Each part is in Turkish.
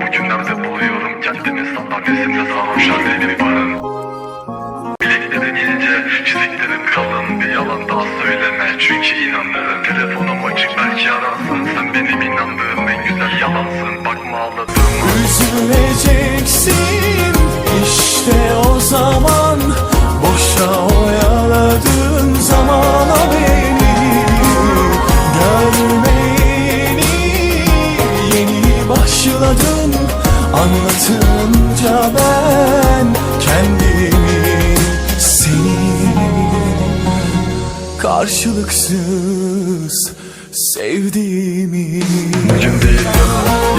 Bu cümlemde buluyorum kendimi sandalyesinde sarhoşan deli barın Bileklerim ince, çiziklerim kalın. Bir yalan daha söyleme. Çünkü inanırım Telefonum açık. Belki ararsın. Sen benim inandığım en güzel yalansın. Bakma ağladım Üzüleceksin. İşte o zaman Boşa oyaladığın zamana beni. Görmeyeni yeni başladım Anlatınca ben kendimi seni Karşılıksız sevdiğimi Bugün değil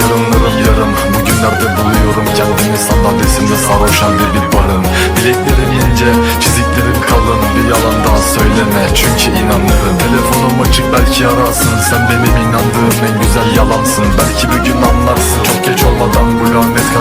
yarın, yarınlarım yarım. Bugünlerde buluyorum kendimi sandalyesinde sarhoş halde bir barın. Bileklerim ince, çiziklerim kalın. Bir yalan daha söyleme çünkü inanırım. Telefonum açık belki ararsın. Sen benim inandığım en güzel yalansın. Belki bir gün anlarsın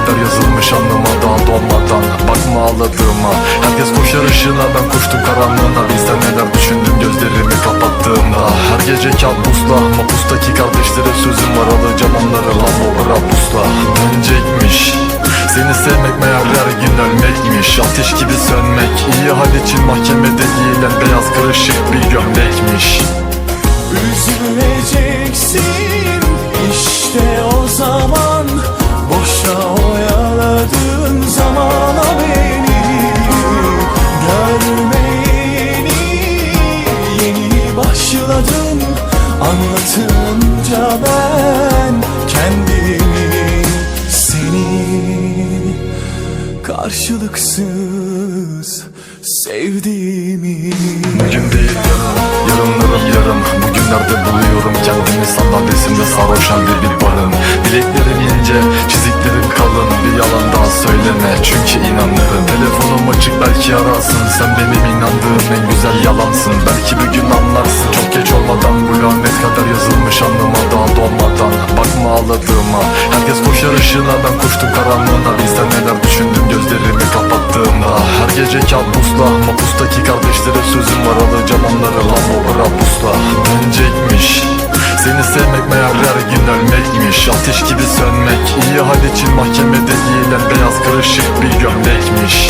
kadar yazılmış anlama daha dolmadan Bakma ağladığıma. Herkes koşar ışığına. Ben koştum karanlığına. Bilsen neler düşündüm gözlerimi kapattığımda. Her gece kabusla Mapustaki kardeşlere sözüm var. Alacağım onları lan o pusla Dönecekmiş. Seni sevmek meğer her gün ölmekmiş. Ateş gibi sönmek iyi hal için mahkemede giyilen Beyaz kırışık bir gömlekmiş Karşılıksız sevdiğimi. Bugün değil yarın, yarınlarım yarım Bugünlerde buluyorum kendimi sandalyesinde sarhoş halde bir barın. Bileklerim ince, çiziklerim kalın. Bir yalan daha söyleme çünkü inanırım. Telefonum açık belki ararsın. Sen benim inandığım en güzel yalansın. Belki bir gün anlarsın. Çok geç olmadan Bu lanet kadar yazılmış anlama daha dolmadan Bakma ağladığıma. Herkes koşar ışığına ben koştum karanlığına. Bilsen neler düşündüm gözlerimi kapattığımda Her gece kabusla Mapustaki kardeşlere sözüm var Alacağım onları lan o pusla. Dönecekmiş Seni sevmek meğer her gün ölmekmiş. Ateş gibi sönmek iyi hal için mahkemede giyilen Beyaz kırışık bir gömlekmiş